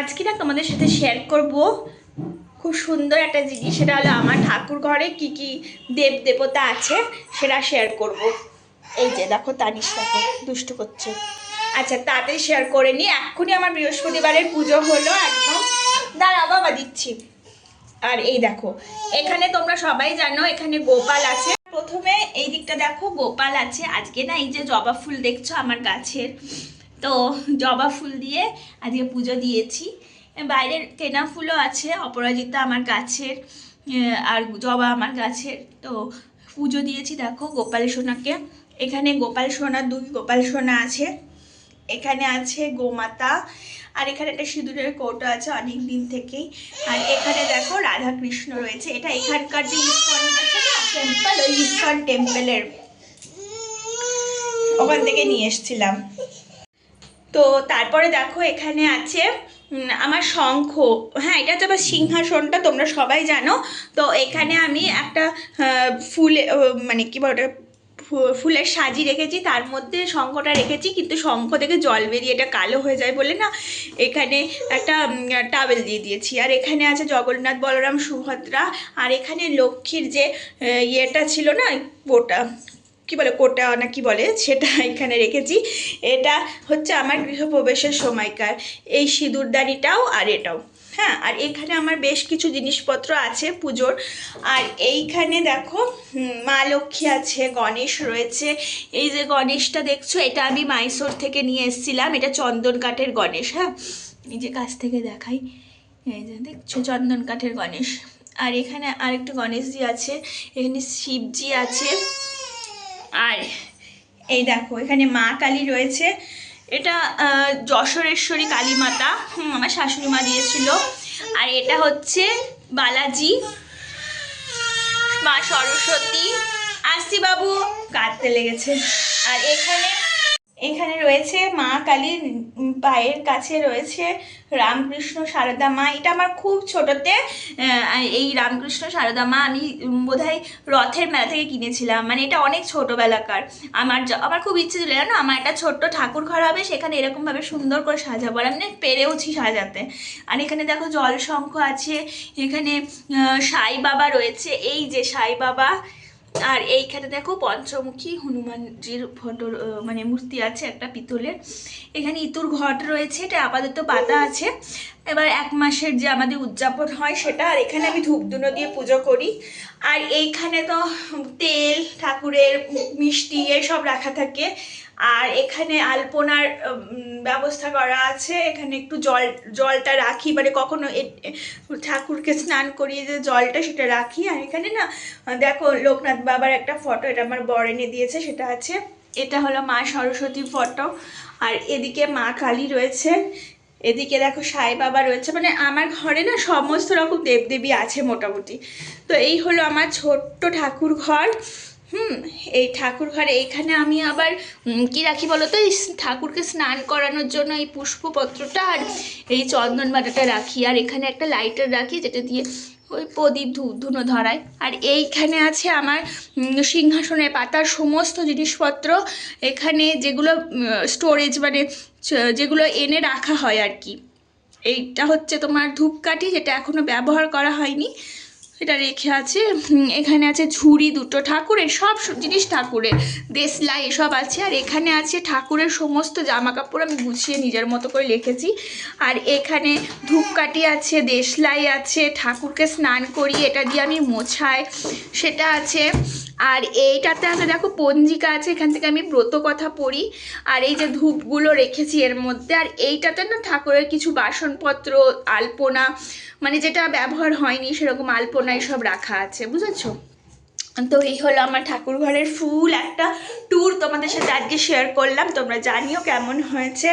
আজকে না তোমাদের সাথে শেয়ার করব। খুব সুন্দর একটা জিনিস, সেটা হলো আমার ঠাকুর ঘরে কি কি দেব দেবতা আছে, সেটা শেয়ার করব। এই যে দেখো তানিশ দেখো, দুষ্ট করছে। আচ্ছা তাড়াতাড়ি শেয়ার করে নিই এক্ষুনি আমার বৃহস্পতিবারের পুজো হলো একদম। দাঁড়া বাবা, দিচ্ছি। আর এই দেখো, এখানে তোমরা সবাই জানো, এখানে গোপাল আছে। প্রথমে এই দিকটা দেখো, গোপাল আছে। আজকে না এই যে জবা ফুল দেখছ আমার গাছের? তো জবা ফুল দিয়ে আজকে পুজো দিয়েছি। বাইরের কেনা ফুলও আছে, অপরাজিতা আমার গাছের আর জবা আমার গাছের। তো পুজো দিয়েছি, দেখো গোপাল সোনাকে। এখানে গোপাল সোনা, দুই গোপাল সোনা আছে। এখানে আছে গোমাতা, আর এখানে একটা সিঁদুরের কৌটো আছে অনেক দিন থেকেই। আর এখানে দেখো রাধা কৃষ্ণ রয়েছে। এটা এখানকার যে ইস্কন টেম্পল ওই ইস্কন টেম্পলের ওখান থেকে নিয়ে এসেছিলাম। তো তারপরে দেখো এখানে আছে আমার শঙ্খ। হ্যাঁ এটা হচ্ছে আমার সিংহাসনটা, তোমরা সবাই জানো। তো এখানে আমি একটা ফুলে মানে কি বলে ওটা ফুলের সাজি রেখেছি। তার মধ্যে শঙ্খটা রেখেছি, কিন্তু শঙ্খ থেকে জল বেরিয়ে এটা কালো হয়ে যায় বলে না, এখানে একটা টাওয়েল দিয়ে দিয়েছি। আর এখানে আছে জগন্নাথ বলরাম সুভদ্রা। আর এখানে লক্ষ্মীর যে ইয়েটা ছিল না, ওটা কি বলে কোটা না কি বলে, সেটা এখানে রেখেছি। এটা হচ্ছে আমার গৃহপ্রবেশের সময়কার। এই সিঁদুরদানিটাও আর এটাও। হ্যাঁ আর এখানে আমার বেশ কিছু জিনিসপত্র আছে পুজোর। আর এইখানে দেখো মা লক্ষ্মী আছে, গণেশ রয়েছে। এই যে গণেশটা দেখছ, এটা আমি মাইসোর থেকে নিয়ে এসেছিলাম। এটা চন্দন কাঠের গণেশ হ্যাঁ? এই যে কাছ থেকে দেখাই। এই যে দেখছ, চন্দন কাঠের গণেশ। আর এখানে আরেকটা গণেশজি আছে। এখানে শিবজি আছে। আর এই দেখো, এখানে মা কালী রয়েছে। এটা যশোরেশ্বরী কালী মাতা আমার শাশুড়ি মা দিয়েছিল। আর এটা হচ্ছে বালাজি, মা সরস্বতী। আসছি বাবু কাঁদতে লেগেছে। আর এখানে এখানে রয়েছে মা কালীর পায়ের কাছে রয়েছে রামকৃষ্ণ সারদা মা। এটা আমার খুব ছোটতে এই রামকৃষ্ণ সারদা মা আমি বোধহয় রথের মেলা থেকে কিনেছিলাম। মানে এটা অনেক ছোটোবেলাকার। আমার আমার খুব ইচ্ছে ছিল, জানো? আমার একটা ছোট্ট ঠাকুর ঘর হবে, সেখানে এরকমভাবে সুন্দর করে সাজাবো। আর আমি পেরেওছি সাজাতে। আর এখানে দেখো জল শঙ্খ আছে, এখানে সাই বাবা রয়েছে। এই যে সাই বাবা আর এইখানে দেখো পঞ্চমুখী হনুমানজির ফটো মানে মূর্তি আছে একটা পিতলের। এখানে ইতুর ঘট রয়েছে, এটা আপাতত পাতা আছে। এবার এক মাসের যে আমাদের উদযাপন হয় সেটা, আর এখানে আমি ধূপধুনো দিয়ে পুজো করি। আর এইখানে তো তেল, ঠাকুরের মিষ্টি, এসব রাখা থাকে। আর এখানে আলপনার ব্যবস্থা করা আছে। এখানে একটু জল, জলটা রাখি। মানে কখনো ঠাকুরকে স্নান করিয়ে যে জলটা সেটা রাখি। আর এখানে না, দেখো লোকনাথ বাবার একটা ফটো, এটা আমার বর এনে দিয়েছে, সেটা আছে। এটা হলো মা সরস্বতীর ফটো। আর এদিকে মা কালী রয়েছে এদিকে দেখো সাই বাবা রয়েছে মানে আমার ঘরে না সমস্ত রকম দেবদেবী আছে মোটামুটি। তো এই হলো আমার ছোট্ট ঠাকুর ঘর। হুম, এই ঠাকুর ঘরে এইখানে আমি আবার কি রাখি বলো তো এই ঠাকুরকে স্নান করানোর জন্য এই পুষ্পপত্রটা আর এই চন্দন বাটাটা রাখি। আর এখানে একটা লাইটার রাখি, যেটা দিয়ে ওই প্রদীপ ধুনো ধরায়। আর এইখানে আছে আমার সিংহাসনে পাতার সমস্ত জিনিসপত্র। এখানে যেগুলো স্টোরেজ মানে যেগুলো এনে রাখা হয় আর কি। এইটা হচ্ছে তোমার ধূপকাঠি, যেটা এখনও ব্যবহার করা হয়নি। এটা রেখে আছে। এখানে আছে ঝুড়ি দুটো, ঠাকুরের সব জিনিস ঠাকুরের। দেশলাই এসব আছে। আর এখানে আছে ঠাকুরের সমস্ত জামা কাপড় আমি গুছিয়ে নিজের মতো করে রেখেছি। আর এখানে ধূপকাঠি আছে, দেশলাই আছে। ঠাকুরকে স্নান করি এটা দিয়ে আমি মোছাই। সেটা আছে আর এইটাতে আছে দেখো পঞ্জিকা আছে, এখান থেকে আমি ব্রত কথা পড়ি। আর এই যে ধূপগুলো রেখেছি এর মধ্যে, আর এইটাতে না ঠাকুরের কিছু বাসনপত্র, আলপনা মানে যেটা ব্যবহার হয়নি সেরকম আলপনা সব রাখা আছে, বুঝেছ? তো এই হলো আমার ঠাকুর ঘরের ফুল। একটা ট্যুর তোমাদের সাথে আজকে শেয়ার করলাম, তোমরা জানিও কেমন হয়েছে।